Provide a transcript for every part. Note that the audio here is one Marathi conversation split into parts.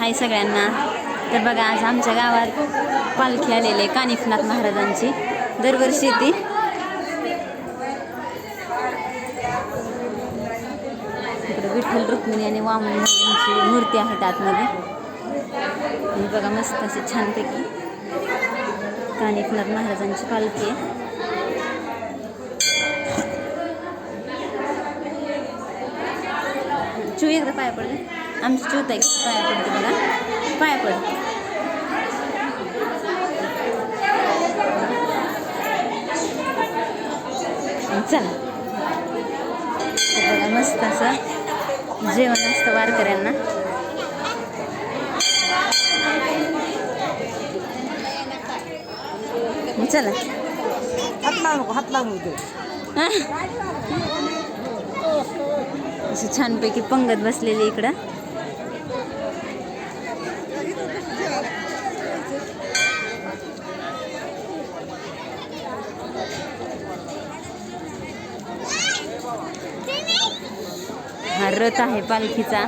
हाय सगळ्यांना. तर बघा आज आमच्या गावात पालखी आलेली आहे कानिफनाथ महाराजांची. दरवर्षी ती इकडे विठ्ठल रुक्मिणी आणि वामन यांची मूर्ती आहेत आतमध्ये आणि बघा मस्त अशी छानपैकी कानिफनाथ महाराजांची पालखी आहे. चू एकदा पाया पडले आमची आहे पाया पडते बघा. पाया पड. चला. बघा मस्त असं जेवण असतं वारकऱ्यांना. चला. हात लावू हात लावू असं छानपैकी पंगत बसलेली इकडं. हा रथ आहे पालखीचा.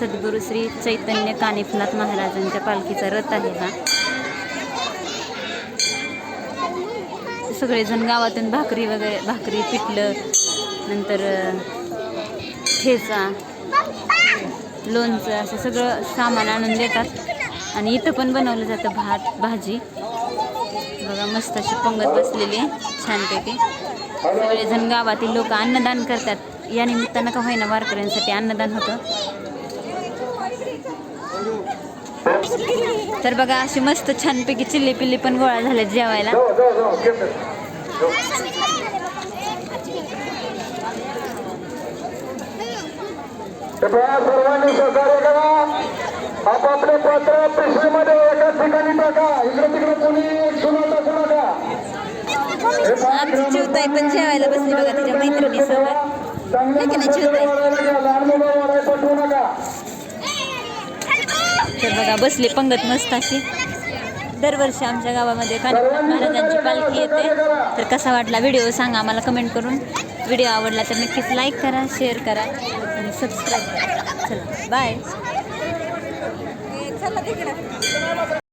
सद्गुरू श्री चैतन्य कानिफनाथ महाराजांच्या पालखीचा रथ आहे हा. सगळेजण गावातून भाकरी वगैरे भाकरी पिठलं नंतर ठेचा लोणचं असं सगळं सामान आणून देतात. आणि इथं पण बनवलं जातं भात भाजी. बघा मस्त अशी पंगत बसलेली छानपैकी. सगळेजण गावातील लोक अन्नदान करतात. या निमित्तानं का होईना वारकऱ्यांसाठी अन्नदान होतं. तर बघा अशी मस्त छानपैकी चिल्ली पिल्ली पण गोळा झाल्या जेवायला. कृपया सर्वांनी सहकार्य करा. आपापले पत्र पिशवीमध्ये एकाच ठिकाणी टाका. इकडे तिकडे कोणी सुना टाकू नका हे पहा, आमची चिवताई पण जेवायला बसली बघा तिच्या मैत्रिणीसोबत. चांगल्या तर बघा बसली पंगत मस्त अशी दरवर्षी आमच्या गावामध्ये कानिफनाथ महाराजांची पालखी येते. तर कसा वाटला व्हिडिओ सांगा आम्हाला कमेंट करून. व्हिडिओ आवडला तर नक्कीच लाईक करा शेअर करा आणि सबस्क्राईब करा. चला बाय